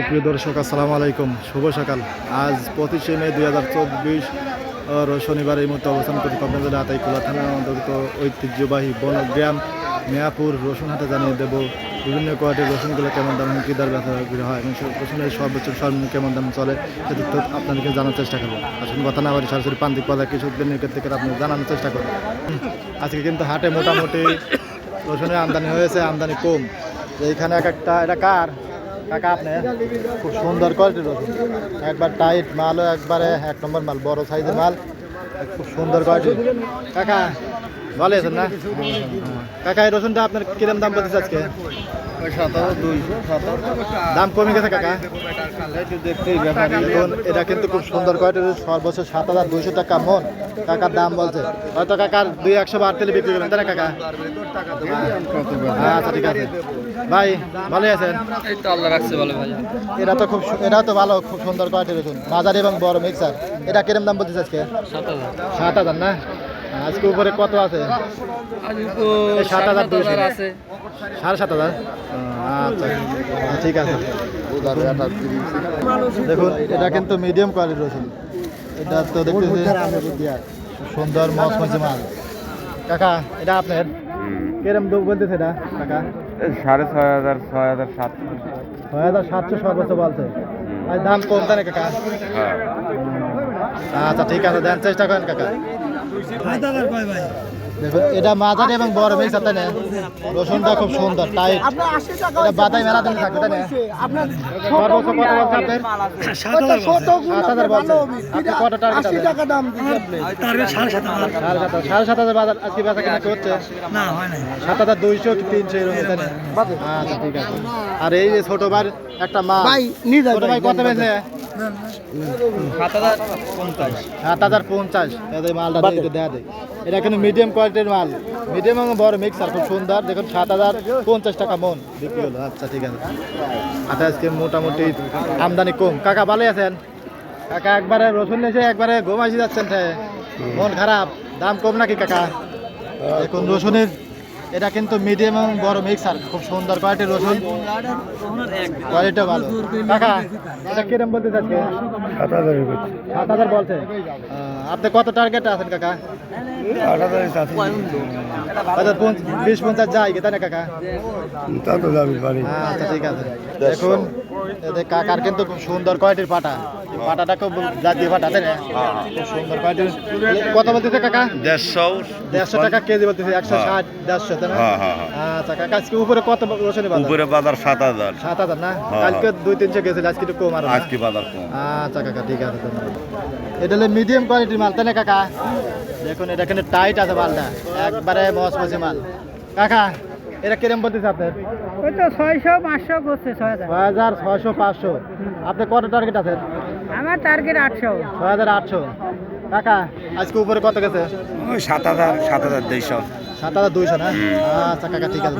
সুপ্রিয় দর্শক, আসসালামু আলাইকুম। শুভ সকাল। আজ পঁচিশে মে দুই হাজার চব্বিশ শনিবার এই মুহূর্তে অবস্থান করি পাবনা জেলা আতাইকুলা থানার অন্তর্গত ঐতিহ্যবাহী বনগ্রাম, মেয়াপুর, রসুনহাটে জানিয়ে দেব বিভিন্ন কোয়ালিটির রসুনগুলো কেমন দাম, কী দর ব্যথা হয় এবং সে- রসুনের সর্বোচ্চ সর্বনিম্ন কেমন দাম চলে তো আপনাদেরকে জানার চেষ্টা করব। আসুন কথা না বাড়ি সরাসরি প্রান্তিক বাজার কৃষকদের নিকট থেকে আপনি জানানোর চেষ্টা করব। আজকে কিন্তু হাটে মোটামুটি রসুনের আমদানি হয়েছে, আমদানি কম। এইখানে এক একটা এটা কার? কাকা আপনি? খুব সুন্দর কোয়ালিটির রসুন। একবার টাইট মালও একবারে এক নম্বর মাল, বড় সাইজের মাল। খুব সুন্দর কোয়ালিটির কাকা, ভালো আছেন না? কাকা, এই রসুনটা আপনার কিরম দাম বলতেছে আজকে? দাম কমে গেছে কাকা? এটা কিন্তু খুব সুন্দর কোয়ালিটির সর্বোচ্চ সাত হাজার দুইশো টাকা মন। কাকার দাম বলছে। হয়তো কাকার দুই একশো বার তেলে বিক্রি করবেন, তাই না কাকা? আচ্ছা ঠিক আছে। ভাই ভালো আছেন? এই তো আল্লাহ রাখছে ভালো ভাই এটা তো খুব এটা তো ভালো খুব সুন্দর কোয়ালিটির রসুন মাঝারি এবং বড় মিক্সার। এটা কিরম দাম বলতেছে আজকে? সাত হাজার। না? আজকে উপরে কত আছে? সাত হাজার। আছে। সাড়ে সাত হাজার? আচ্ছা। ঠিক আছে। দেখুন এটা কিন্তু মিডিয়াম কোয়ালিটির রসুন এটা তো দেখতেছি সুন্দর মচমচে মাল কাকা এটা আপনার? কিরম বলতেছে এটা কাকা? সাড়ে ছয় হাজার ছয় হাজার সাতশো। ছয় হাজার সাতশো সর্বোচ্চ বলছে দাম কম তাই না কাকা? আচ্ছা ঠিক আছে দেন চেষ্টা করেন কাকা। এটা মাঝারি এবং বড় তাই না? রসুনটা খুব সুন্দর টাইট এটা বাদাই মেলা দিন থাকবে তাই না? সর্বোচ্চ কত বলছে আপনার? সাত হাজার বলছে আপনি কত টার্গেট আছে সাড়ে সাত হাজার সাড়ে বাজার আজকে বেচা কেনা হচ্ছে সাত হাজার দুইশো কি তিনশো এরকম তাই না? আচ্ছা ঠিক আছে। আর এই যে ছোট ভাই একটা মা ছোট ভাই কত বেছে সাত হাজার পঞ্চাশ। এদের মালটা একটু দেয়া দেয়। এটা কিন্তু মিডিয়াম কোয়ালিটির মাল। মিডিয়াম এবং বড় মিক্সার খুব সুন্দর। দেখুন সাত হাজার পঞ্চাশ টাকা মন বিক্রি হলো। আচ্ছা ঠিক আছে। আচ্ছা আজকে মোটামুটি আমদানি কম। কাকা ভালো আছেন? কাকা একবারে রসুন এসে একবারে ঘুমাইছি যাচ্ছেন মন খারাপ। দাম কম নাকি কাকা? এখন রসুনের এটা কিন্তু মিডিয়াম এবং বড় মিক্সার খুব সুন্দর কোয়ালিটি রসুন। কোয়ালিটিও ভালো। কাকা এটা কিরম বলতে চাচ্ছে সাত হাজার সাত হাজার বলছে? আহ, আপনি কত টার্গেট আছেন কাকা? পঞ্চ- বিশ পঞ্চাশ কি তাই না কাকা? তা তো দাবি পারি। আচ্ছা ঠিক আছে। দেখুন কাকার কিন্তু খুব সুন্দর কোয়ালিটির পাটা? পাটাটা খুব জাতীয় পাটা তাই না? খুব সুন্দর কোয়ালিটির কত বলতেছে কাকা? দেড়শো। দেড়শো টাকা কেজি বলতেছে একশো ষাট দেড়শো তাই না? হ্যাঁ, হ্যাঁ, হ্যাঁ। আচ্ছা কাকা আজকে উপরে কত রসুন উপরে বাজার সাত হাজার। সাত হাজার না? হ্যাঁ। কালকে দুই তিনশো গেছিল আজকে একটু কম আর আজকে বাজার কম। আচ্ছা কাকা ঠিক আছে এটা হলো মিডিয়াম কোয়ালিটির মাল। তাই না কাকা? দেখুন এটা কিন্তু টাইট আছে মালটা। একবারে মসমসি মাল। কাকা এটা কিরম বলতেছে আপনার? ওই তো ছয়শো পাঁচশো করছে ছয় হাজার। ছয় হাজার ছয়শো পাঁচশো। আপনি কত টার্গেট আছে? আমার টার্গেট আটশো। ছয় হাজার আটশো। কাকা আজকে উপরে কত গেছে? ওই সাত হাজার সাত হাজার দুইশো। সাত হাজার দুইশো না? আচ্ছা কাকা ঠিক আছে